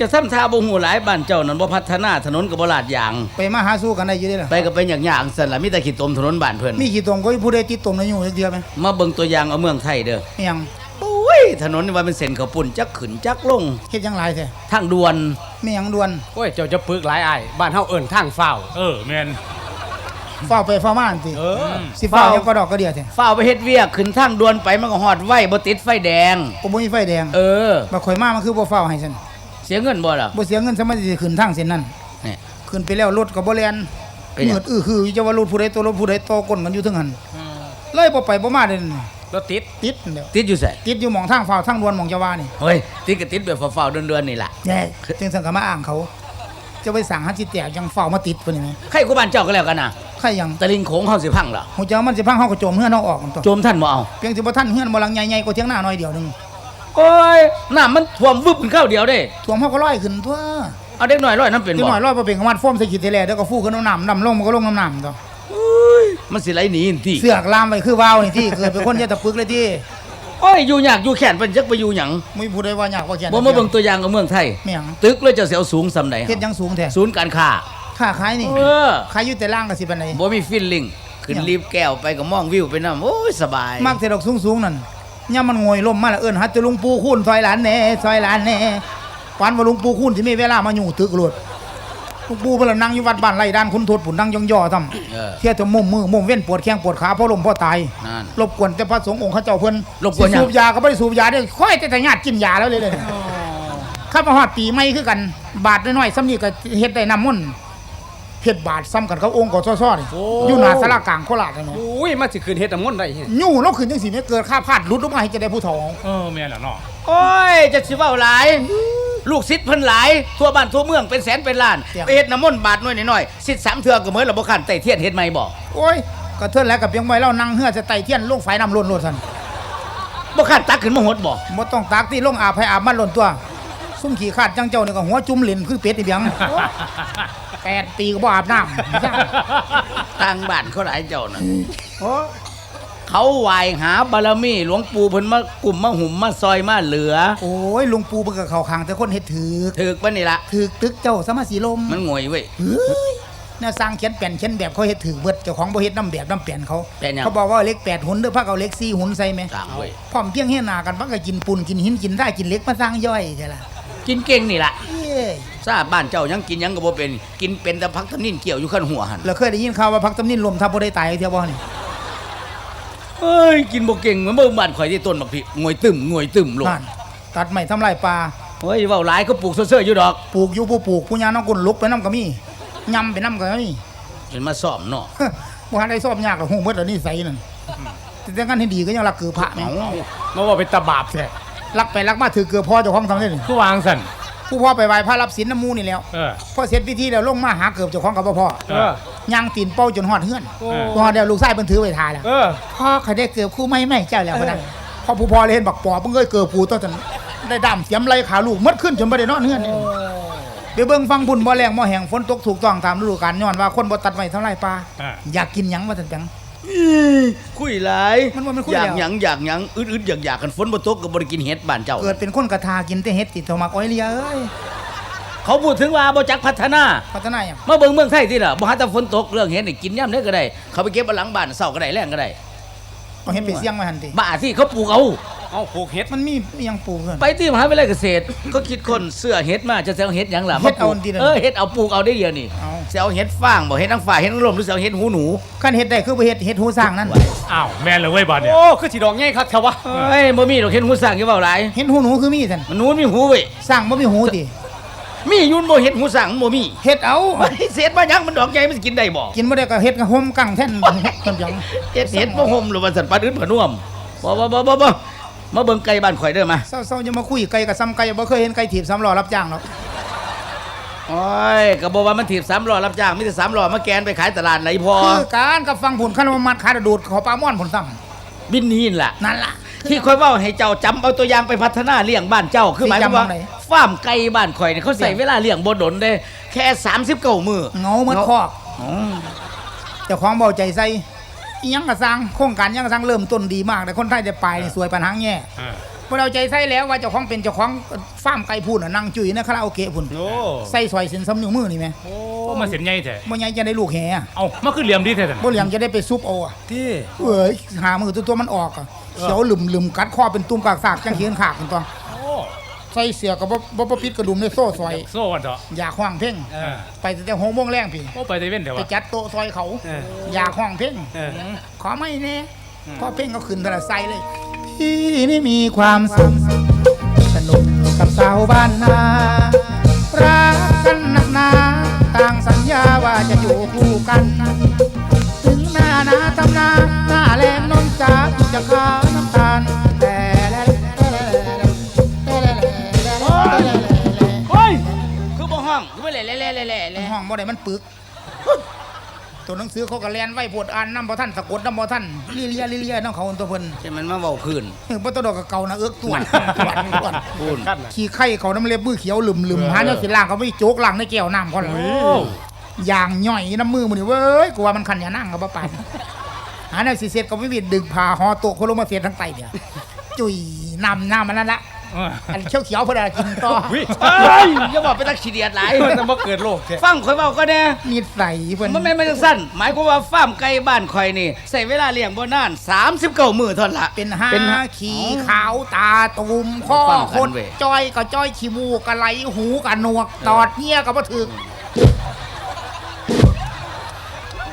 จะทำท่าบ่ฮู้หลายบ้านเจ้านั่นบ่พัฒนาถนนก็บ่ลาดยาง ไปมาหาสู้กันได้อยู่เด้ล่ะไปก็เป็นอย่างๆสั่นล่ะมีแต่ขี้ตมถนนบ้านเพิ่นมีกี่ตรงก็มีผู้ใดติดตรงในอยู่จักเดียวไหมมาเบิ่งตัวอย่างเอาเมืองไทยเด้ออิหยังโอ้ยถนนนี่ว่าเป็นเส้นข้าวปุ้นจักขึ้นจักลงเฮ็ดหยังหลายแท้ทางด่วน มีหยังด่วนโอ้ยเจ้าจะปึกหลายอ้ายบ้านเฮาเอิ้นทางฟ้าวเออแมนเฝ้าไปเฝ้ามาอันติเออสิเฝ้ายังก็ดอกก็เดียวแท้ฟ้าวไปเฮ็ดเวียกขึ้นทางด่วนไปมันก็ฮอดไว้บ่ติดไฟแดง ก็บ่มีไฟแดงเออบ่ข่อยมามันคือบ่เฝ้าให้ซั่น เสียเงินบ่ล่ะบ่เสียเงินซะมันสิขึ้นทางเส้นนั้นนี่ ขึ้นไปแล้วรถก็บ่แล่นเป็นหยัง มืดอื้อคืออยู่จะว่ารถผู้ใดตัวรถผู้ใดต่อก้นกันอยู่เทั้งหันเลยบ่ไปบ่มาเด้นี่รถติดติดนั่นแหล้วติดอยู่ไสติดอยู่หม่องทางเฝ้าทางด่วนหม่องจะว่านี่เฮ้ยติดก็ติดแบบฟ้าวๆเดือนๆนี่ล่ะแย่จึงสังก็มาอ้างเขา จะไปสั่งหาจิตแตกยังเฝ้ามาติดเพิ่นนี่แหมใครกูบ้านเจ้าก็แล้วกันน่ะใครยังตะลิงโขงเฮาสิพังล่ะหูเจ้ามันสิพังเฮาก็โจมเฮือนเฮาออกกันตัว โจมท่านบ่เอาเพียงสิบ่ทันเฮือนบ่หลังใหญ่ๆกว่าเถียงหน้าน้อยเดียวหนึง โอ้ยน้ำมันท่วมวึบขึ้นเข้าเดียวเด้ท่วมเฮาก็ลอยขึ้นทั่วเอาเด็กน้อยร้อยน้ำเป็นนิดบ่หน่อยลอยบ่เป็นของมันโฟมใส่ขีดเทเลเดี๋ยวก็ฟูขึ้นน้ำน้ำน้ำลงมันก็ลงน้ำน้ำตัวมันสิไหลหนีอินติเสือกลามไปคือว่าวนี่ที่เกิดเป็นคนเยอะตะปึกเลยที่โอ้ยอยู่ยากอยู่แค้นเพิ่นจักไปอยู่หยังมีผู้ใดว่าอยากว่าแก่นบ่มาเบิ่งตัวอย่างของเมืองไทยไม่หยังตึกเลยจะเสียวสูงสำใดเฮ็ดหยังสูงแท้ศูนย์การค้าค่าขายนี่เออขายอยู่แต่ล่างก็สิปานใดบ่มีฟิลลิ่งขึ้นรีบแก้วไปก็มองวิวไปนำโอ้ยสบาย มักแต่ดอกสูงๆนั่น ย่ามมันงวยล่มมาแล้วเอิ้นฮัดจะลุงปูคูณซอยหลานแหน่ซอยหลานแหน่ปานว่าลุงปูคูณสิมีเวลามาอยู่ตึกโลดลุงปูเพิ่นนะนั่งอยู่วัดบ้านไร่ด้านคุณโทษปุ่นนั่งย่อๆทำเออเที่ยจะมุมมือมุมเว้นปวดแข้งปวดขาเพราะลมเพราะตายนั่นรบกวนแต่พระสงฆ์องค์ข้าเจ้าเพิ่นรบกวนหยัง สิสูบยาก็ไม่ได้สูบยาได้ค่อยแต่แต่ญาติกินยาแล้วเลยเลยข้ามาฮอดปีใหม่คือกัน บาทน้อยๆซ้ำนี่ก็เฮ็ดได้น้ำมนต์ เฮ็ดบาทซ้ำกันเขาองค์กอซ้อๆนี่โอ้ อยู่หน้าสารากลางโคราชนั่นแหละอุ้ยมาสิคืนเฮ็ดน้ำมนต์ได้เฮ้ยยู่แล้วขึ้นจังซี่เนี่ยเกิดค่าพลาดหลุดออกมาให้จะได้ผู้ทองเออแมนแล้วเนาะโอ้ยจะสิเว้าหลาย ลูกศิษย์เพิ่นหลาย ทั่วบ้านทั่วเมืองเป็นแสนเป็นล้านไปเฮ็ดน้ำมนต์บาทน้อยน้อยๆศิษย์สามเทื่อก็เหมือนระบ่คันไต่เทียนเฮ็ดใหม่บ่โอ้ยก็เทินแล้วกับเพียงไว้แล้วนั่งเฮือจะไต่เทียนลงไฟน้ำล้นโลดซั่นบ่คันตักขึ้นมาหดบ่บ่ต้องตากที่ลงอาบให้อาบมันล้นตัว ซุ่มขี้ขาดจังเจ้านี่ก็หัวจุ่มเหรนคือเป็ดอีเบียง แปดปีก็บ่อาบน้ำทางบ้านเขาหลายเจ้าน่ะโอ้เขาไหวายหาบารมีหลวงปู่เพิ่นมากลุ่มมาหุ่มมาซอยมาเหลือ โอ้ยลุงปูเพิ่นก็เข้าข้างแต่คนเฮ็ดถือกถึกปะนี่ละถือกตึกเจ้าสมาสีลมมันงวยเว้ยเฮ้ยแนวสร้างเขียนแป่นเขียนแบบเขาเฮ็ดถือเบิดเจ้าของบ่เฮ็ดน้ำแบบน้ำแป่นเขาแป่นหยังเขาบอกว่าเล็กแปดหุ่นเด้อพักเอาเล็กสี่หุ่นใส่ไหมต่างเว้ยพร้อมเพียงเฮ็ดหน้ากันพักก็กินปูนกินหินกินได้กินเหล็กมาสร้างย่อยใช่ล่ะ กินเก่งนี่ละเอ้ยทราบบ้านเจ้ายังกินหยังก็บ่เป็น กินเป็นแต่พักทำนินเกี่ยวอยู่ขั้นหัวหันเราเคยได้ยินข่าวว่าพักตำนินลมทับบ่ได้ตายเที่ยวบ่นี่เอ้ยกินบ่เก่งเหมือนเบิ่งบ้านข่อยที่ต้นบักพริกงวยตึมงวยตึมลงนั่นตัดไม้ทำลายป่าเฮ้ยเว้าหลายเขาปลูกเซื่อๆอยู่ดอกปลูกอยู่ผู้ปลูกผู้ยาน้องกุนลุกไปน้ำก็มียำไปน้ำก็มีเห็นมาซ่อมเนาะบ่ทันได้สอบยากหรอกฮู้หมดแล้วนี่ใส่นั่นแต่แต่งั้นให้ดีก็ยังรักเกือพระแม่เอ้ามาว่าเป็นตาบาปแท้ รักไปรักมาถือเกือพ่อเจ้าของทำได้นี่คือวางสันผู้พ่อไปไหว้พระรับศีลน้ำมูนี่แล้วเออ พอเสร็จพิธีแล้วลงมาหาเกือบเจ้าของกับพ่อเออ ย่างตีนเป้าจนหอดเฮือนโอ้พอเดี๋ยวลูกชายเพิ่นถือไว้ทาแล้วเออ พ่อเขาได้เกือบคู่ไม่ไม่เจ้าแล้วพะนะพอผู้พ่อเลยเห็นบักปอบเพิ่งเคยเกือบผู้ต้นจนได้ดำเสียมไหลขาลูกมัดขึ้นจนบ่ได้นอนเฮือนนี่ไปเบิ่งฟังบุญบ่แรงบ่แห้งฝนตกถูกต้องตามฤดูกาลย้อนว่าคนบ่ตัดไม้ทำลายป่าอ่า อยากกินหยังว่าซั่นจัง คุยหลายมันว่ามันคุยอยากแล้วหยังอยากหยังอึดๆอยากๆกันฝนบ่ตกก็บ่ได้กินเห็ดบ้านเจ้า เกิดเป็นคนกระทากินแต่เฮ็ดติดโทมักอ้อยเลียเอ้ยเขาพูดถึงว่าบ่จักพัฒนา พัฒนาหยังมาเบิ่งเมืองไทยติล่ะบ่หาแต่ฝนตกเรื่องเห็ดนี่กินยามใดก็ได้ เขาไปเก็บเอาหลังบ้านเช้าก็ได้แรงก็ได้ เอาเฮ็ดไปเสี่ยงไว้หั่นติบ้าที่เขาปลูกเอา เอาผูกเฮ็ดมันมีอิหยังปลูกเพิ่นไปที่มหาวิทยาลัยเกษตร ก็คิดคนเสื้อเฮ็ดมาจะเอาเฮ็ดหยังล่ะเฮ็ดเอามปลูกดีๆเออเฮ็ดเอาปลูกเอาได้เดียวนี่เอาจะเอาเฮ็ดฟางบ่เฮ็ดนางฟ้าเฮ็ดนางลมหรือจะเอาเฮ็ดหูหนูคันเฮ็ดได้คือบ่เฮ็ดเฮ็ดหูสร้างนั่นอ้าวแมนเลยเว้ยบอลเนี่ยโอ้คือสิดอกใหญ่คักแท้วะเอ้ยบ่มีดอกเฮ็ดหูสร้างอยู่เว้าหลายเฮ็ดหูหนูคือมีซั่นมันหนูมีหูเว้ยสร้างบ่มีหูติมีอยุ่นบ่เฮ็ดหูสร้างมันบ่มีเฮ็ดเอาไอ้เศษมาหยังมันดอกใหญ่มันสิกินได้บ่กินบ่ได้ก็เฮ็ดกับห่มกังแท่นต้นหยังเฮ็ดเฮ็ดบ่ห่มหรือว่าสัตว์ปลาอื่นผนวมบ่บ่บ่บ่บ่ มาเบิ่งไก่บ้านข่อยเด้อมาเศร้าๆอย่ามาคุยไก่กับซ้ำไก่บ่เคยเห็นไก่ถีบซ้ำล้อรับจ้างหรอกโอ้ยก็บ่ว่ามันถีบสามล้อรับจ้างมีแต่สามล้อมาแกนไปขายตลาดไหนพอคือการกับฟังผลคันว่ามัดขาดดูดขอปลาม่อนผลซ้บินนี่นล่ะำนั่นล่ะที่ค่อยเว่าให้เจ้าจำเอาตัวอย่างไปพัฒนาเลี้ยงบ้านเจ้าคือหมายความว่าสิจำเอาไหนฟาร์มไก่บ้านข่อยเนี่ยเขาใส่เวลาเลี้ยงบ่ดนได้แค่30เก้ามือเงาเหมือนคอกอ๋อเจ้าของเบาใจใส่อิห ยังกระสังโครงการอิหยังกระสังเริ่มต้นดีมากแต่คนไทยจะไปนี่สวยปัญหาแง่อ่าบ่เราใจใส่แล้วว่าเจ้าของเป็นเจ้าของฟาร์มไก่พุ่นน่ะนั่งจุ๋ยในคาราโอเกะพุ่นโอ้ใส่ซอยเส้นสำนิ้วมือนี่แหมโอ้มาเสียนใหญ่แท้บ่ใหญ่จะได้ลูกแห่อะเอามาคือเหลี่ยมดีแท้ซั่นบ่เหลี่ยมจะได้ไปซุปเอาอะที่เอ้ยหามือตัวตัวมันออกอะเขียวหลึมๆกัดคอเป็นตุ่มกากสากจังเขียนขากกันตัวโอ้ ใส่เสื้อก็บ่บ่บ่ปิดกระดุมในโซ่ซอย โซ่วันเถอะอยากห้องเพ่งเออไปตั้งแต่6โมงแรงพี่โอ้ไปได้เว้นเถอะไปวะ จัดโต๊ะซอยเขาเอออยากห้องเพ่งเออ ขอไม่แน่พอเพ่งก็ขึ้นแต่ละไซเลย พี่นี่มีความสุขสนุกกับสาวบ้านนารักกันนักหนาต่างสัญญาว่าจะอยู่คู่กัน ถึงหน้านาทำนาหน้าแรงน้องจ๋าพี่จะขา บ่ได้มันปึก ตัวหนังสือเขาก็แลนไว้ปวดอ่านน้ำบ่ท่านสะกดน้ำบ่ท่านลิเลียลิเลียน้องเขาตัวเพิ่นใช่มันมาเว้าพื้นเออบ่ต้องดอกกับเก่านะเอิกตวนตวนตวนพูนขั้นน่ะขี้ไข่เขาน้ำเล็บมือเขียวหลึมหลึมหาเนาะสิล่างเขาไม่โจกล่างในแก้วน้ำก่อนอย่างย่อยน้ำมือมันนี่เว้ยกูว่ามันขันอย่านั่งกับบ่ปานหาเนาะสิเสร็จก็ไม่มีดึงผ่าหอโตะคนลงมาเสียทั้งไตเดียวจุยน้ำน้ำมันนั่นละเอออันเขียวเขียวๆเพื่ออะไรกินต่อวิเฮ้ยอย่าบอกไปตักขี้เดียดหลายจะมาเกิดโลกแท้ฟังข่อยเว้าก็แน่นิสัยเพิ่นมันไม่ไม่จังสั้นหมายความว่าฟาร์มไก่บ้านข่อยนี่ใส่เวลาเลี้ยงบ่นาน39มื้อเท่านั้นละ เป็นห้าเป็นห้า ขี้ขาวตาตุ่มข้อฟังกันคนเว้ยจ้อยก็จ้อยขี้มูกกะไหลหูกะหนวก ตอดเหี้ยก็บ่ถึก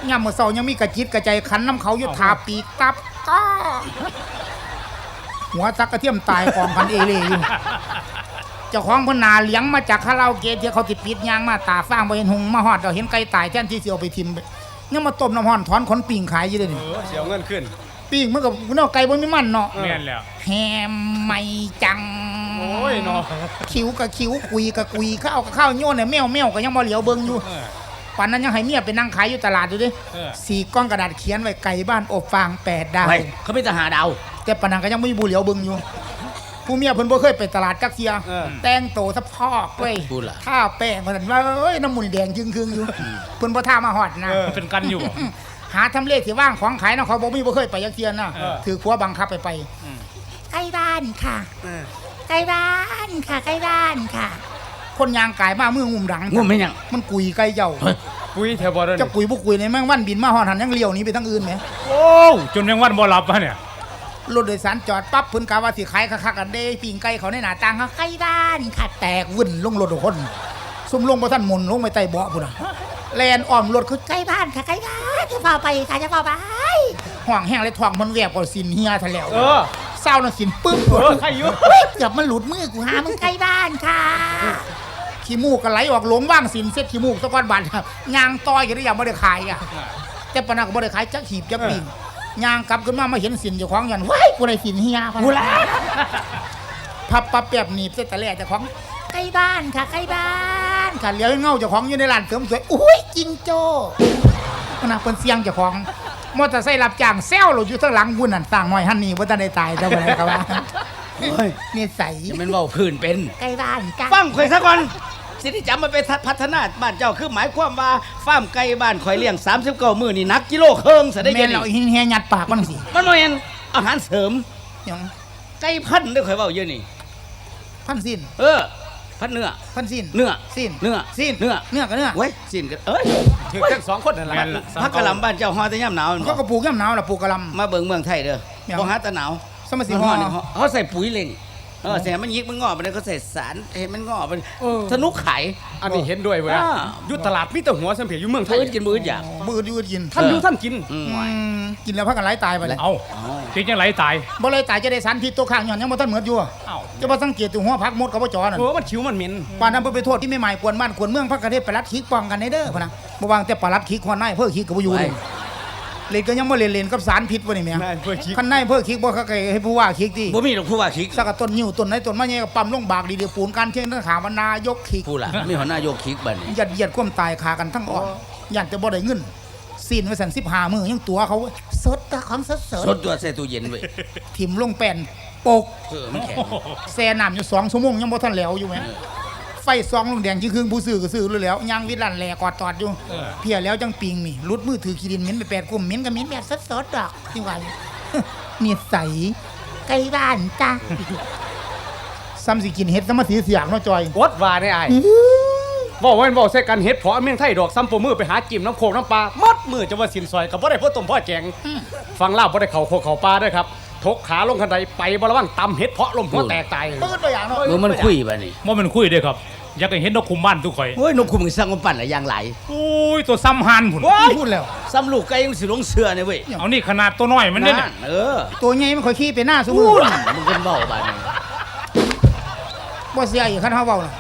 ยามมื้อเช้ายังมีกระจิตกระใจขันน้ำเขาอยู่ทาปีกตับก็ หัวจักกระเทียมตายกองพันเอเล่อยู่เจ้าของเพนนาเลี้ยงมาจากคาราโอเกะที่เขาติดปิดยางมาตาฟ้างบ่เห็นหงมาฮอดเราเห็นไก่ตายแทนที่สิเอาไปทิมไปยังมาต้มน้ำห้อนถอนขนปิ่งขายอยู่เด้นี่เออเสียเงินขึ้นปิ่งมันก็เนาะไก่บ่มีมันเนาะแม่นแล้วแฮมไม่จังโอ้ยเนาะคิ้วกับคิ้วกุยกับกุยข้าวกับข้าวโยนเนี่ยแมวแมวก็ยังบ่เหลียวเบิ่งอยู่เออปันนั้นยังให้เมียไปนั่งขายอยู่ตลาดอยู่ดิเออสี่ก้อนกระดาษเขียนไว้ไก่บ้านอบฟางแปดดาวเฮ้ยเขาไม่ทหารดาว แต่ปานนันก็ยังไม่มีบุเหลียวเบิ่งอยู่ ผู้เมียเพิ่นบ่เคยไปตลาดจักเทียเออแต่งโตสะพอกเว้ยพูดล่ะ ท่าแป้งมันว่าเอ้ยน้ำมูนี่แดงจึงครึ่งๆอยู่เพิ่นบ่ท่ามาฮอดนะมันเป็นกันอยู่บ่ หาทำเลที่ว่างของขายนะเขาบอกมีบ่เคยไปยักเทียนนะเออ ถือขัวบังคับไปไปอืมใกล้บ้านค่ะเออใกล้บ้านค่ะใกล้บ้านค่ะ คนยางกายมามืองุ่มดังงุ่มไม่ยัง มันกุยไกลเจ้าเฮ้ยปุ้ยแถวบ่ได้เจะกุยบ่กุยในแมงวันบินมาหอดหันยังเลี้ยวหนี้ไปทางอื่นไหมโอ้จนยังวันบ่หลับวะเนี่ย รถโดยสารจอดปั๊บเพิ่นกะว่าสิขายคักๆกันเด้ปิ่งไก่เขาในหน้าต่างเขาใกล้บ้านค่ะแตกวุ่นลงรถทุกคนซุ่มลงบ่ทันหมุนลงไปใต้เบาะพุ่นน่ะแลนอ้อมรถคือใกล้บ้านค่ะใกล้บ้านจะพาไปค่ะจะพาไปห่วงแห้งเลยท้องมันแวบกว่าสินเฮียทะแล้วเออเศร้าน่ะสินปึ๊บเออใครอยู่เฮ้ยเกือบมันหลุดมือกูหามึงใกล้บ้านค่ะขี้มูกก็ไหลออกหลงว่างสินเซ็ตขี้มูกตะก้อนบาดครับยางต้อยกันได้ยังไม่ได้ขายอะแต่ปะนักก็ไม่ได้ขายจักหีบจักปิ่ง ยางกลับขึ้นมามาเห็นสินเจ้าของยันว้ายกูได้สินเฮียกูละพับปับแป๊บหนีบเส้นตะแล่เจ้าของใกล้บ้านค่ะใกล้บ้านค่ะเลี้ยวให้เงาเจ้าของอยู่ในร้านเสริมสวยอุ้ยจิงโจ้ปะนักเพิ่นเสียงเจ้าของมอเตอร์ไซค์รับจ้างแซวเราอยู่ข้างหลังบุญนั่นต่างหน่อยหันนี่ว่าจะได้ตายเจ้าอะไรครับว่าเฮ้ยนี่ใสจะเป็นเว้าพื้นเป็นใกล้บ้านจ้าฟังข่อยซะก่อน สิที่จำมาไปพัฒนาบ้านเจ้าคือหมายความว่าฟาร์มไก่บ้านข่อยเลี้ยง39มื้อนี่นักกิโลครึ่งซะได้แม่ยังนเรานี่หินเฮียยัดปากมันสิมันบ่แม่นอาหารเสริมหยังไก่พันธุ์เด้อข่อยเว้าอยู่นี่ พันสิ้นเออ พันเนื้อ พันสิ้นเนื้อ สิ้นเนื้อ สิ้นเนื้อ เนื้อกับเนื้อเว้ยสิ้นกันเอ้ยถึงทั้งสองคนนั่นแหละแม่นละพักกะหล่ำบ้านเจ้าฮอดแต่ยามหนาวแม่นเขาบ่ก็ปลูกย่ำหนาวล่ะปลูกกะหลมาเบิ่งเมืองไทยเด้อหยัง บ่หาแตะหนาวำสมัยสิมันฮฮออดนี่ฮอดเขาใส่ปุ๋ยเล็ง เออแต่มันยิกมันงอกไปเลยเขาใส่สารเห็นมันงอกไปสนุกไข่อันนี้เห็นด้วยเว้ยอ่าอยู่ตลาดมีแต่หัวสัมเพียอยู่เมืองไทยพื้นกินมืออยากมือดอยืดกินท่านอยู่ท่านกิน อืมอืมกินแล้วพักกันไหลตายไปเลยเอาจริงจังไรตายบ่เลยตายจะได้สารพิษตัวข้างย้อนยังบ่ทันเหมือนอยู่เอ้าจะบ่สังเกตตัวหัวพักมดกับบ่จอนั่นเออมันคิ้วมันเหม็นปานนั้นเพิ่นไปโทษที่ไม่หมายกวนบ้านกวนเมืองพักกระเทศไปรัดคิกป้องกันในเด้อพะนะบ่วางแต่ปลารัดคิกหัวหน้าเพิ่อคิกก็บ่อยู่เลย เล่นก็ยังบ่เล่นเล่นกับสารพิษบ่นี่แหม่แม่นเพื่อคิกคันในเพิ่อคิกบ่เขาก็ให้ผู้ว่าคิกติบ่มีหรอกผู้ว่าคิกสักกะต้นนิ้วต้นไหนต้นไม้ใหญ่ก็ปั๊มลงบากดีเดียวปูนการเที่ยงทั้งขาวานายกขีกผู้ล่ะมีหัวหน้ายกคิกบัดนี้ยัดเยียดความตายขากันทั้งอ่อนยันจะบ่ได้เงินซีนไว้สัน15มื้อยังตัวเขาเว้ยสดตะของสดสสดดตัวใส่ตู้เย็นไว้ถิ่มลงแป้นปกเออมันแข็งแซ่น้ำอยู่2ชั่วโมงยังบ่ทันแล้วอยู่แหม ไฟซองลงแดงที่ครึ่งผู้ซื้อก็ซื้อรู้แล้วยางวิดลั่นแหลกอดตอดอยู่เออ เพียแล้วจังปิงนี่รุดมือถือขี้ดินเหม็นไปแปดกุมเหม็นก็เหม็นแบบสดๆดอกที่ว่านี่ใสไก่บ้านจ้าซ้ำสิกินเห็ดซ้ำมาสีเสียงเนาะจอยกดว่าได้ไอ้บอกว่าบอกใส่กันเฮ็ดเพาะเมี่ยงไทยดอกซ้ำปมือไปหาจิ้มน้ำโคกน้ำปลามัดมือจะว่าสินซอยกับบ่ได้พ่อต้มพ่อแจงฟังเล่าบ่ได้เข่าโคกเข่าปลาด้วยครับ ทกขาลงคันใดไปบ่ระวังตำเฮ็ดเพาะลมหัวแตกตายปืดตัวอย่างเนาะมือมันคุยบ่นี่บ่แมันคุยเด้อครับ อยากให้เห็นนกคุมบ้านทุกข่อยโอ้ยนกคุมสั่งมันปั่นละอย่างหลายโอ้ยตัวซ้ำหันพุ่นพูดแล้วซ้ำลูกไก่ยังสิลงเสือเนี่ยเว้ยเอานี่ขนาดตัวน้อยมันเนี่ยนั่นเออตัวใหญ่มันค่อยขี้ไปหน้าสมมุพูติดมึงเป็นเบ้าบ้านนี่บ่เสียอีกคันเฮาเว้าน่ะ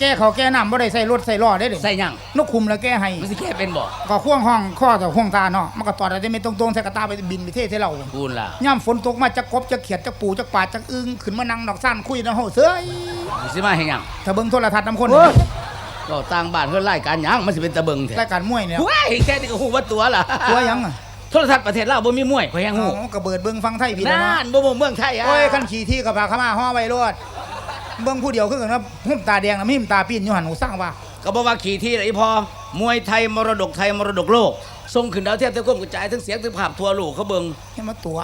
แก้เขาวแก้น้ำบ่ได้ใส่รถใส่ล้อได้เด้ใส่หยังนกคุมแล้วแก้ให้มันสิแค่เป็นบ่ก็ข่วงห้องข้อต่อข่วงตาเนาะมันก็ตอดอะไรไม่ตรงๆใส่กระตาไปบินไปเทศให้เราพูดล่ะย่ำฝนตกมาจะกบจะเขียดจะปูจะปาดจะอึ้งขึ้นมานั่งดอกซ่านคุยนะเฮาเสื้อยมันสิมาให้หยังถ้าเบิ่งโทรทัศน์น้ำคนโอ้ยก็ต่างบ้านเพิ่นรายการหยังมันสิเป็นตะเบิงแท้รายการมวยเนี่ยว้ายแค่นี้ก็ฮู้ว่าตัวล่ะตัวหยังอะโทรทัศน์ประเทศลาวบ่มีมวยข่อยยังฮู้เอากระเบิดเบิ่งฟังไทยพี่นะนั่นบ่บ่เมืองไทยอะโอ้ยคันขี่ที่กับพาเข้ามาห่อไว้รถ เบิ่งผู้เดียวคือกันว่าหุ่มตาแดงนะมีหุ่มตาปีนอยู่หันหูสร้างว่าก็บอกว่าขี่ที่ไหนพอมวยไทยมรดกไทยมรดกโลกส่งขึ้นดาวเทียมทั้งควบกระจายทั้งเสียงทั้งภาพทั่วโลกเขาเบิ่งให้มาตัว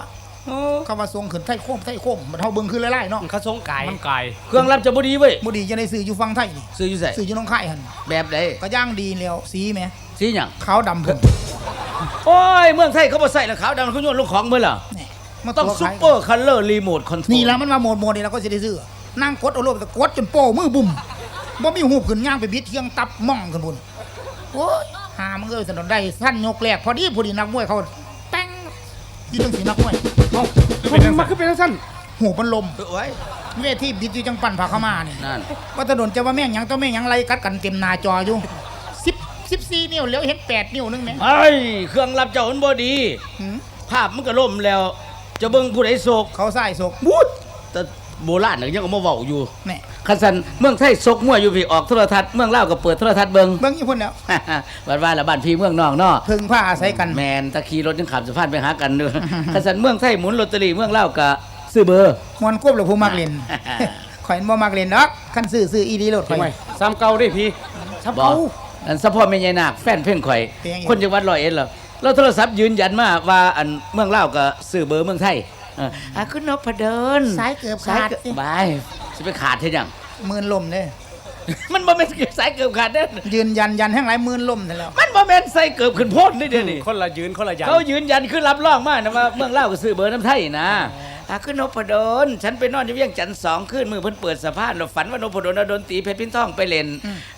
คำว่าทรงขึ้นไทยโคมไทยโคมมันเฮาเบิ่งคือไล่ๆเนาะเขาสงไก่มันกายเครื่องรับจะบ่ดีเว้ยบ่ดีจะได้ซื้ออยู่ฟังไทยนี่ซื้ออยู่ไสซื้ออยู่หน้องค่ายหั่นแบบใดก็ย่างดีแล้วสีแหมสีหยังขาวดำเพิ่นโอ้ยเมืองไทยเขาบ่ใส่แล้วขาวดำเขาโยนลงของเบิ่ล่ะนี่มาต้องวซุปขายเปอร์คัลเลอร์รีโมทคอนโทรลนี่แล้วมันมาโหมดโหมดนี่เราก็สิได้ซื้อ นั่งกดเอาโลดแต่กดจนโป้มือบุ่มบ่มีหูบขึ้นย่างไปบิดเทียงตับม่องขึ้นพุ่นโอ้ยหามันเอ้ยสนนได้สั้นยกแรกพอดีพอดีนักมวยเขาแป้งยี่จังสีนักมวยเอ้าคือเป็นจังซั่นมันคือเป็นจังซั่นหูมันลมโอ้ยเวทีบิดอยู่จังปั่นผักเข้ามานี่นั่นว่าถนนจะว่าแม่งหยังต้องแม่งหยังไรกัดกันเต็มหน้าจออยู่สิบสิบสี่นิ้วแล้วเห็นแปดนิ้วนึงแม่งไอ้ยเครื่องรับเจ้ามันบ่ดีหืมภาพมันก็ล่มแล้ว จะเบิ่งผู้ใดโศกเขาใส่ศกบูดแต่ โบราณน่ะยังเอามาเว้าอยู่แน่คันสันเมืองไทยซกมั่วอยู่พี่ออกโทรทัศน์เมืองลาวก็เปิดโทรทัศน์เบิ่ง เบิ่งยี่พุ่นแล้ววันว่าละบ้านพี่เมืองน้องเนาะพึ่งผ้าอาศัยกัน แมนตะขี่รถยังขับสะพานไปหากันด้วยคันสันเมืองไทยหมุนลอตเตอรี่เมืองลาวก็ซื้อเบอร์ มวนควบหรือผู้มักเล่น ข่อยบ่มักเล่นดอกคันซื้อซื้ออีดีโลดข่ทำอย ไมซ้ำเก่าดิพี่ ซับบอกเอา อันสะพ่อแม่ยายนาคแฟนเพ่งข่อย เป็นยังไง คนจังหวัดร้อยเอ็ดเหรอเราโทรศัพท์ยืนยันมาว่าอันเมืองลาวก็ซื้อเบอร์เมืองไทย เอออะคุณนพดลสายเกือบสายขาดเกือบสิ บายสิไปขาดเท่ยังหมื่นลมเลยมันบ่แม่นสายเกือบขาดเด้อยืนยันยันแห่งหลายหมื่นลมนั่นแล้ว มันบ่แม่นใส่เกือบขึ้นโพดนี่เดี๋ยวนี้คนละยืนคนละยันเขายืนยันคือรับรองมานะว่าเมืองลาวก็ซื้อเบอร์น้ำไทยนะอะคือนพดลฉันไปนอนอยู่เวียงจันทน์สองคืนมือเพิ่นเปิดสะพานเราฝันว่านพดลเอาดนตรีเพชรพินทองไปเล่น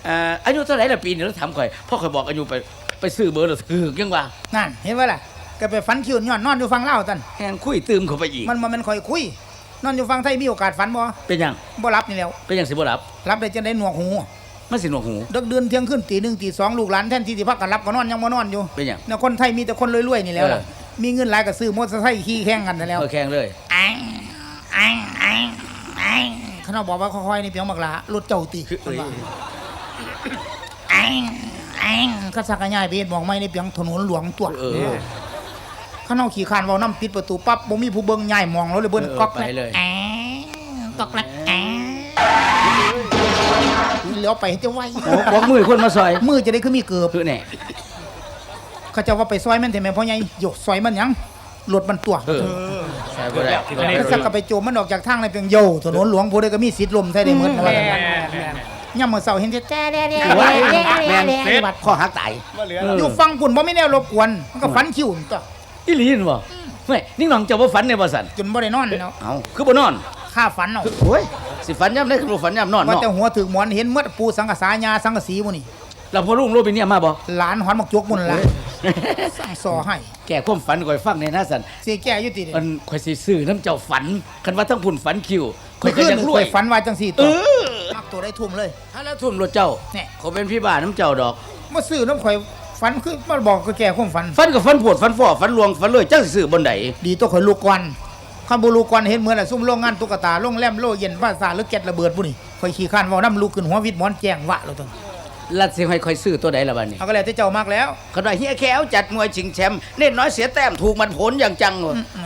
เอ่ออายุเท่าไหร่ละปีนี้เราถามข่อยพ่อข่อยบอกอายุไปไปซื้อเบอร์เราถือยังว่านั่นเห็นว่าล่ะ ก็ไปฝันคิวย้อนนอนอยู่ฟังเล่าวตันแหงคุยตืมเข้าไปอีก มันบ่แม่นข่อยคุย นอนอยู่ฟังไทยมีโอกาสฝันบ่เป็นหยังบ่รับนี่แล้วเป็นหยังสิบ่รับรับได้จังได้หนวกหูมันสิหนวกหูดึกเดือนเที่ยงคืนตีหนึ่งตีสองลูกหลานแทนที่สิพักกันรับก็นอนยังบ่นอนอยู่เป็นหยังเนี่ยคนไทยมีแต่คนรวยๆนี่แล้วล่ะเออมีเงินหลายก็ซื้อมอเตอร์ไซค์ขี่แข่งกันนั่นแล้วเออแข่งเลยอังอังอังอังเขาเอาบอกว่าค่อยๆนี่เพียงบักหลารถเจ้าติคือเอ้ยอังอังเขาสักง่ายไปเฮ็ดบอกไม่นี่เพียงถนนหลวงตัวเออเขาเอาขี่คานเว้าน้ำปิดประตูปั๊บบ่มีผู้เบิ่งย้ายมองเราเลยเบิ่นเออก๊อกไปเลย แอะก๊อกแลกแอะเลี้ยวไปให้จะไวโอ้บอกมือคนมาซอยมือจะได้คือมีเกือบคือแน่ เขาจะว่าไปซอยมันแต่แม่พ่อใหญ่หยกซอยมันหยังรถมันตัวเออใช่บ่ได้อันนี้ก็สักก็ไปโจมมันออกจากทางในเพียงโยถนนหลวงผู้ใดก็มีสิทธิ์ลมใส่ได้เหมือนกันว่าแม่ซั่นแม่แม่ย่ำมื้อเช้าเห็นแต่แจ๊ะแจ๊ะแจ๊ะโอ้ยแจ๊ะแม่นแจ๊ะเฟซข้อหักตายว่าเหลือเอออยู่ฟังปุ่นบ่มีแนวรบกวนมันก็ฝันคิวตัว อีหลีนบ่เฮ้ยนิ่งหนองเจ้าบ่ฝันในบ่สันจนบ่ได้นอนแล้วเอ้าคือบ่นอนค่าฝันเอาคือโอ้ยสิฝันยามใดคือบ่ฝันยามนอนว่าเนาะแต่หัวถึกหมอนเห็นเมื่อปูสังกะสายาสังกะสีหมู่นี่เราพอลุงโรบินเนี่ยมาบ่หลานหอนมักจกมุ่นละสั่งสอให้ แก่ความฝันข่อยฟังในอยนะสันสิแก้อยู่ติเด้มันข่อยสิซื้อน้ำเจ้าฝัน คันว่าทั้งพุ่นฝันคิวข่อยก็คืนอยากนี่รวข่อยยฝันว่าจังซี่เอตัวอมักตัวได้ทุ่มเลยถ้าแล้วทุ่มรถเจ้าเนี่ยเขาเป็นพี่บ้านน้ำเจ้าดอกมาซื้อน้ำข่อย ฝันคือมาบอกก็แก้ความฝันฝันกับฝันปวดฝันฝ่อฝันลวงฝันเลยจังสิซื้อบนใดดีตัวข่อยลูกกวนคันบ่ลูกกวนเห็นเหมือนน่ะซุ่มโรงงานตุ๊กตาโรงแรมโลเย็นภาษาหรือแก็ดระเบิดพุ่นนี่ข่อยขี้ข้านเว้าน้ำลูกขึ้นหัววิดหมอนแจ้งวะแล้วตัวลัดสิให้ข่อยซื้อตัวใดล่ะบัดนี้เอาก็แล้วแต่เจ้ามากแล้วคันว่าเฮียแควจัดมวยชิงแชมป์เน็ตน้อยเสียแต้มถูกมันผลอย่างจัง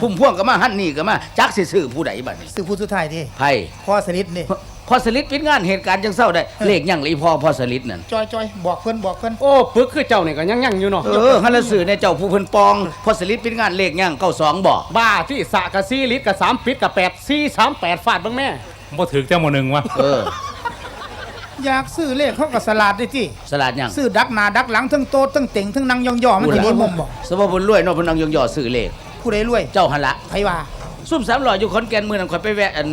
พุ่มพ่วงก็มาหั่นนี่ก็มาจักสิซื้อผู้ใดบัดนี้ซื้อผู้สุดท้ายที่ไผ พ่อสนิทนี่ พอสลิดปิดงานเหตุการณ์จังเศร้าได้ เลขหยังหรือพอพอสลิดนั่นจอยจอยบอกเพิ่นบอกเพิ่นโอ้ปึกคือเจ้านี่ก็ยังยังอยู่เนาะเออฮันละสื่อในเจ้าผู้เพิ่นปอง พอสลิดปิดงานเลขหยังเก้าสองบ่บ้าที่สะกับซีลิตรกับสามปิดกับแปดซีสามแปดฟาดเบ้างแม่บ่ถึกแต่หมอหนึ่งวะเออ อยากซื้อเลขเขาก็สลัดได้ที่สลัดหยังซื้อดักหน้าดักหลังทั้งโตะทั้งเต่งทั้งนางยองๆมันสิมีมุมบ่สมบูรณ์รวยเนอกพนังยองยอสื่อเลขผู้ใดรวย เจ้าหันละไผว่า ซุ่มสามหล่ออยู่ขอนแก่นมือนั่นข่อยไปแวะอัน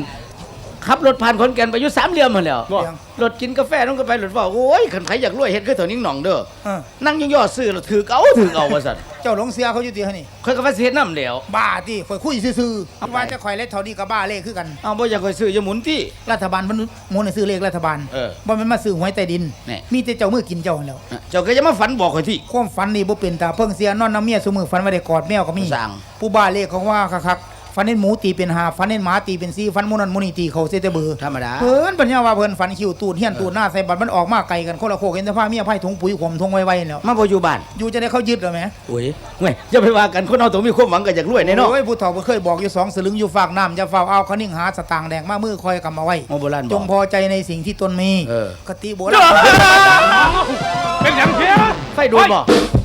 ขับรถผ่านขอนแก่นไปอยู่สามเหลี่ยมมาแหล้วบ่ รถกินกาแฟน้องก็ไปรถว่าโอ้ยขันใครอยากรวยเฮ็ดคือเถวนิ่งหน่องเด้อเออ นั่งยองยอซื้อแล้วถือเอาถือเอาว่าซั่นเจ้าหลงเสียเขาอยู่ที่นี่ข่อยก็ว่าสิเฮ็ดนำแล้ว บ้าที่ข่อยคุยซื่อๆว่าจะข่อยเล็ดเท่านี้ก็บ้าเลขคือกัน เอาบ่อยากข่อยซื้ออย่าหมุนติรัฐบาลมันหมุนให้ซื้อเลขรัฐบาลเออบ่แม่นมาซื้อหวยใต้ดิน แน่ มีแต่เจ้ามือกินเจ้าหั่นแหล้ว เจ้าก็จะมาฝันบอกข่อยที่ ความฝันนี่บ่เป็นตาเพิ่งเสียนอนน้ำเมียซุมือฝันว่าได้กอดแมวก็มีสั่งผู้บ้าเลขของว่าคักๆ ฝันเห็นหมูตีเป็นหาฝันเห็นหมาตีเป็นซีฝันหมูนันหมูนี่ตีเขาเสยแต่เบือธรรมดาเพิ่นปัญญาว่าเพิ่นฝันคิวตูดเฮียนตูดหน้าใส่บัตรมันออกมาไกลกันคนละโคกเห็นแต่ผ้าเมียไผ่ถุงปุ๋ยขมทงไว้ๆแล้วมาบ่อยู่บ้านอยู่จะได้เขายึดเหรอแหมโอ้ยเว้ยอย่าไปว่ากันคนเอาต้องมีความหวังก็อยากรวยแน่เนาะโอ้ยผู้เฒ่าบ่เคยบอกอยู่สองสลึงอยู่ฝากน้ำจะเฝ้าเอาเขานิ่งหาสตางค์แดงมามือคอยกำมาไว้โอ้โบราณบอกจงพอใจในสิ่งที่ตนมีเออกติโบราณเป็นหยังเพี้ยไฟดูดบ่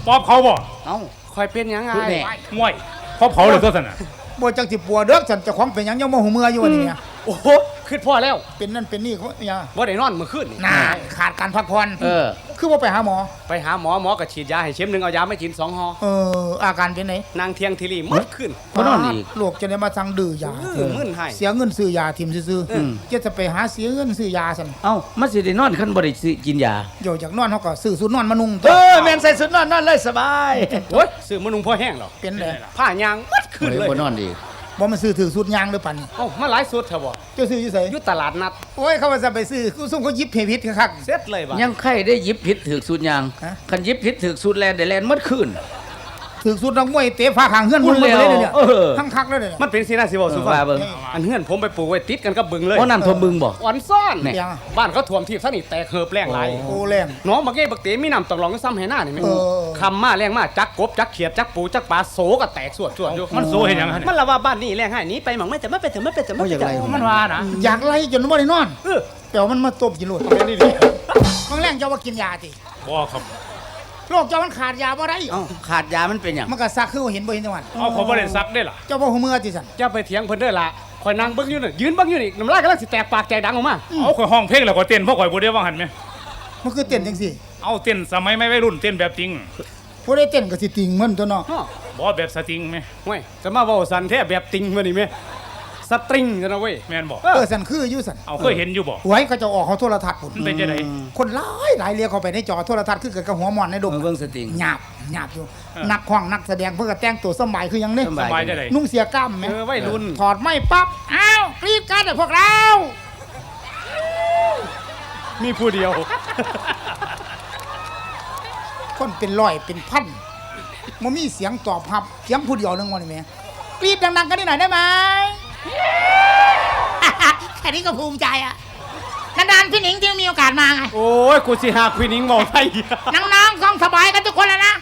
ปอบเขาบ่เอ้าคอยเป็นหยังไงพูดแน่ง่วยเขาเผาเลยตัวสนะ บ่จักสิปัวเด้อฉันเจ้าของเป็นหยังยังบ่หูเมื่ออยู่วันนี้เนี่ยโอ้โห คือพ่อแล้วเป็นนั่นเป็นนี่เขาอย่าบ่ได้นอนเมื่อคืนนี่น่าขาดการพักผ่อนเออ คือว่าไปหาหมอ ไปหาหมอหมอก็ฉีดยาให้เข็มหนึงเอายาไม่กินสองห่อเออ อาการเป็นไหนนางเทียงทีรีมัดขึ้น บ่นอนอีก โรคจะได้มาสั่งดื้อยาเออมึนให้ เสียเงินซื้อยาทิมซื่ออืมๆจะจะไปหาเสียเงินซื้อยาซั่นเอ้ามันสิได้นอนคันบ่ได้สิกินยาโยจากนอนเขาก็ซื้อสูตรนอนมานุ่งเออแม่นใส่สุดนอนนอนเลยสบาย โอ้ยซื้อมะนุงพ่อแห้งหรอกเป็นเลยผ้ายางมัดขึ้นเลยบ่นอนอีก บ่มันซื้อถือสูตรยางเด้อปันนี่เอ้ามาหลายสุดเถอะบ่เจ้าซื้ออยู่ไสอยู่ตลาดนัด โอ้ยเขาว่าจะไปซื้อกูซุ่มเขายิบเพพิษคัก เสร็จเลยบ่ ยังไข่ได้หยิบผิดถือสูตรยางฮะ คันหยิบผิดถือสูตรแลนได้แลนหมดคืน ถือสูตรนักมวยเตะฝาข้างเฮือนมุ่นเลยเนี่ยเออทั้งคักเลยเนี่ยมันเป็นสิน่าสิบ่สุเออภาว่าพเบิ่งอันเฮือนผมไปปลูกไว้ติดกันกับบึงเลยเพราะนั่นทมบึงบ่อ่อนซ่อนแน่ยังบ้านเขาท่วมที่ซะนี่แตกเหิบแรงหลายโอ้แรงน้องบักเก้บักเตมีน้ำตกลองซ้ำให้หน้านี่แม่เออคำมาแรงมาจักกบจักเขียดจักปูจักปลาโสก็แตกสวดสวดอยู่มันโซเห็นหยังฮะมัเนี่ยนละว่าบ้านนี้แรงให้หนี้ไปหมังไม่แต่ไม่ไปแต่ไม่ไปแต่ไม่โอ้อยากไรมันว่านะอยากไล่จนบ่ได้นอนเออแต่ว่ามันมาตบกินโลดนี่ดิบางแรงเจ้าว่ากินยาติบ่ครับ โรคเจ้ามันขาดยาบ่ได้ เอ้าขาดยามันเป็นหยังมันก็ซักคือว่าเห็นบ่เห็นจังหวัดเอาเขาบ่ได้ซักได้ล่ะเจ้าบ่หูเมื่อติสั่นอย่าไปเถียงเพิ่นเด้อล่ะคอยนั่งเบิ่งอยู่นี่ยืนเบิ่งอยู่นี่น้ำลายกำลังสิแตกปากใจดังออกมาเอาข่อยห้องเพลงแล้วก็เต้นเพราะข่อยบ่ได้ว่าหันไหมมันคือเต้นจังซี่ เอาเต้นสมัยไม่วัยรุ่นเต้นแบบจริงผู้ได้เต้นก็สิติงมันตัวเนาะอ้อบ่แบบสตริงไหมห่วยจะมาเว้าสันแท้แบบติงมานี่แม่ สตริงกันนะเว้ยแม่นบ่เออสั่นคืออยู่สั่นเอาเคยเห็นอยู่บ่หวยเขาจะออกเขาโทรทัศน์พุ่นมันเป็นจังได๋คนหลายหลายเรียกเข้าไปในจอโทรทัศน์คือเกิดกับหัวหมอนในดงเออเบิ่งสติงหยาบหยาบอยู่นักห้องนักแสดงเพื่อก็แต่งตัวสมัยคือหยังเนี่ยสสบายจังได๋นุ่งเสียกล้ามไหมเออวัยรุ่นถอดไม่ปั๊บอ้าวกรีดกันเลยพวกเรา มีผู้เดียว คนเป็นร้อยเป็นพันมันมีเสียงตอบรับเสียงผู้เดียวหนึงวันนี้แม่กรีดดังๆกันนิดหน่อยได้ไหม แค่นี้ก็ภูมิใจอะนานๆพี่หนิงจึงมีโอกาสมาไง โอ้ยกูสิหาควินิงเว้าไทยน้องๆต้องสบายกันทุกคนแล้วนะ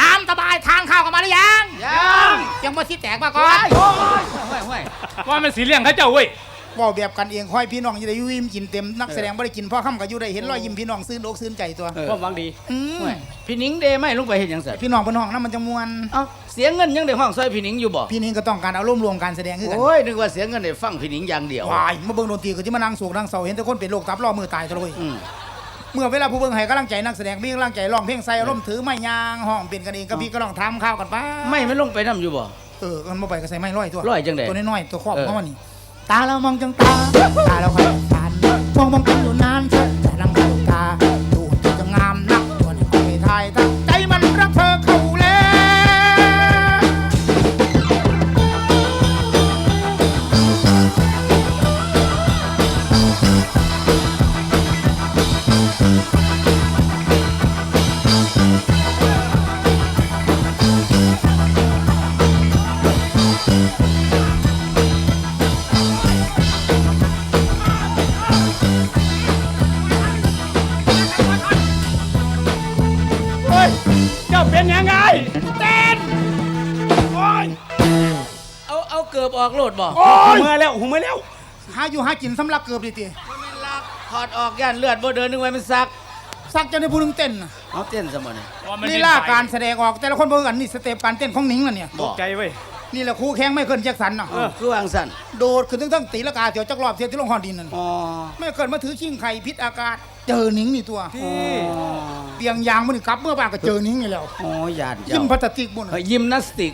ตามสบายทานข้าวกันมาหรือยัง ยังยังบ่ที่แตกมาก่อนโอ้ยโอ้ยโอ้ยว่ามันสีเลี้ยงเขาเจ้าเว้ย บอกแบบกันเองค่อยพี่น้องจะได้อยุ่ยิ้มกินเต็มนักแสดงบ่ได้กินพ่อค่ำก็อยู่ได้เห็นรอยยิ้มพี่น้องซื่นอกซื่นใจตัวเออความหวังดีอืมโอ้ยพี่หนิงเดไม่ลงไปเฮ็ดหยังซั่นพี่น้องเป็นห้องนั้นมันจะมวนเอ้าเสียเงินยังได้ห้องซอยพี่หนิงอยู่บ่พี่นี่ก็ต้องการเอาร่วมรวมการแสดงคือกันโอ้ยนึกว่าเสียเงินได้ฟังพี่หนิงอย่างเดียววายมาเบิ่งดนตรีก็ที่มานั่งสูกนั่งเศร้าเห็นแต่คนเป็นโรคตับรอมือตายตะเลยอืมเมื่อเวลาผู้เบิ่งให้กำลังใจนักแสดงมีกำลังใจร้องเพลงใส่อารมณ์ถือไม้ยางห้องเป็นกันเองก็พี่ก็ลองทำข้าวกันป้าไม่ไม่ลงไปนํอยู่บ่เออมันบ่ไปก็ใส่ไม้ร้อยตัวร้อยจังใดตัวน้อยๆตัวครอบเออเข้ามานี่ ตาเรามองจังตา ตาเราคอยผ่านมองมองกันอยู่นานแต่ลัง เอาเอาเกือบออกโลดบ่โอ้ยหูเมื่อยแล้วหูเมื่อยแล้วหาอยู่หากินสำลักเกือบดิติถอดออกย่านเลือดบ่เดินนึกไว้มันซักสักจะได้ผู้หนึงเต้นน่ะเอาเต้นซะบ่เนี่ยว่ามันลีลาการแสดงออกแต่ละคนบ่เหมือนกันนี่สเต็ปการเต้นของหนิงน่ะเนี่ยตกใจเว้ยนี่แหละครูแข้งไม่เคินแจ็คสันน่ะเออคือวางสั่นโดดขึ้นทั้งๆตีละกาเสียวจักรอบเสียวที่ลงหอนดินนั่นอ๋อไม่เคินมาถือชิงไข่พิษอากาศเจอหนิงนี่ตัวที่เปียงยางมันนี่กลับเมื่อบ้านก็เจอหนิงนี่แล้วอ๋อยานยิ้เจ้ามพลาสติกบุญเฮ้ยยิมนาสติก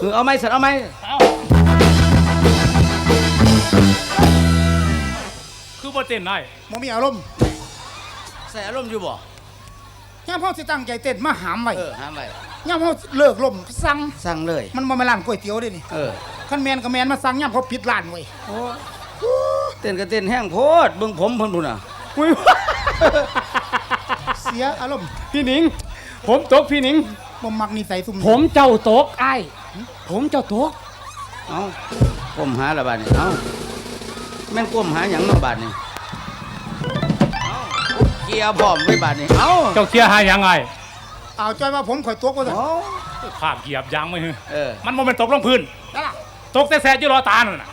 คือเอาไหมสันเอาไหมเอ้า คือบ่เต้นได้มมีอารมณ์ใส่อารมณ์อยู่บ่ย่ามพ่อสิตั้งใจเต้นมาหามไว้เออห้ามไว้ย่ามพ่อเลิกลมสั่งสั่งเลย มันบ่แม่นร้านก๋วยเตี๋ยวเด้นี่เออ คันแมนก็แมนมาสั่งย่ามเขาปิดร้านไว้เต้นก็เต้นแห้งโพดเบิ่งผมเพิ่นพุ่นน่ะ อุ้ย เสียอารมณ์พี่หนิง ผมตกพี่หนิง บ่มักนิสัยซุ่มนี้ผมเจ้าตกไอ้ายผมเจ้าตก เอ้าก้มหาละบาดนี้เอ้า แม่นก้มหาหยังเนาะบาดนี้เอ้าเกียร์พร้อมไว้บาดนี้เอ้าเจ้าเคลียร์หายังไงเอาจ้อยว่าผมข่อยตัวก็ได้เอ้าภาพเหยียบยางไม่หือเออมันบ่แม่นตกลงพื้น นั่นล่ะตกแต่แสบอยู่รอตานั่นน่ะ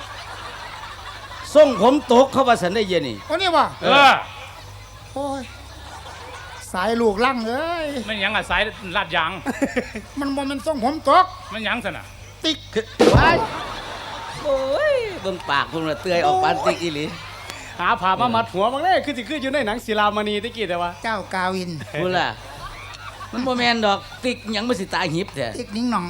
ส่งผมตกเข้าว่าสันได้เย็นนี่โอ้นี่ว่ะเออโอ้ยสายลูกลั่งเอ้ยมันหยังอะสายลาดยาง มันบ่แมันส่งผมตกมันหยังซั่นน่ะติ๊กคือว้าย โอ้ยเบิ่งปากพุ่นละเตอยออกปานติกอีหลีหาผ่ามามัดหัวบางเล่คือสิคืออยู่ในหนังศิลามณีตะกี้แต่ว่า เจ้ากาวินพุ่นล่ะ มันบ่แม่นดอกติกหยังมันสิตายหิบแท้ติ๊กนิ้งหน่อง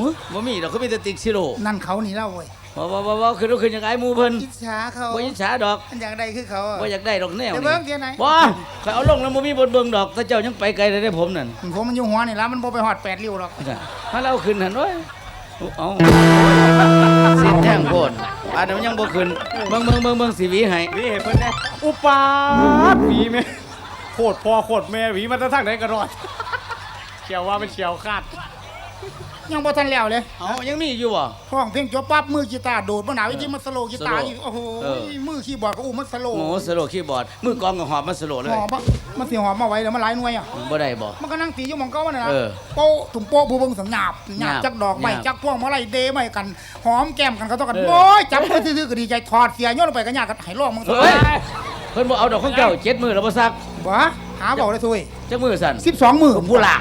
อุ๊ยบ่มีดอกเขามีแต่ติกซิโร่นั่นเขานี่เล่าเว้ยบ่บ่บ่บ่คือเราคือจังไอ้หมู่เพิ่นอิจฉาเขาบ่อิจฉาดอกอันอย่างใดคือเขาอะ บ่อยากได้ดอกแนวเดี๋ยวนี่เบิ่งเดี๋ยวไหน บ่ข่อยเอาลงแล้วบ่มีบนเบิ่งดอกถ้าเจ้ายังไปไกลได้ได้ผมนั่นผมมันอยู่หัวนี่ละมันบ่ไปหอดแปดริ้วหรอก ถ้าเราขึ้นหั่นโอ้ย เอาสิแท่งโพดอันนั้นมันยังบ่ขึ้นเบิ่งเบิ่งเบิ่งเบิ่งสิหวีให้หวีเห็นเพิ่นแน่อุปาทหวีแม่โคตรพ่อโคตรแม่หวีมันจะทางไหนก็รอดเชียวว่าเป็นเชียวคาด ยังบ่ทันแล้วเลยเอายังมีอยู่บ่ห้องเพลงจบปั๊บมือกีตาร์โดดมาหนาวิธีมันสโลว์กีตาร์สโลว์อีกโอ้โหเออ มือคีย์บอร์ดก็อู้มันสโลว์โอ้โหสโลว์คีย์บอร์ดมือกลองก็หอบมาสโลว์เลยหอมอะมันสิหอมมาไว้แล้วมันหลายหน่วยอะบ่ได้บ่ มันก็นั่งตีอยู่หมองเก้ามันน่ะนะเออโป๊ะถุงโป๊ะผู้เบิ่งสังหยาบหยาบหยาบจักดอกไม้หยาบจักพวงมาลัยเดไม้กันหอมแก้มกันเขาต้องกันเออ โอ้ยจับมือซื่อๆก็ดีใจถอดเสียโยนลงไปกันยากกันให้ร้องมึงเฮ้ยเพิ่นบ่เอาดอกของเจ้าเจ็ดมือแล้วบ่ซักบ่หาบอกเลยทุยจักมือสั่น12 มื้อผู้ละ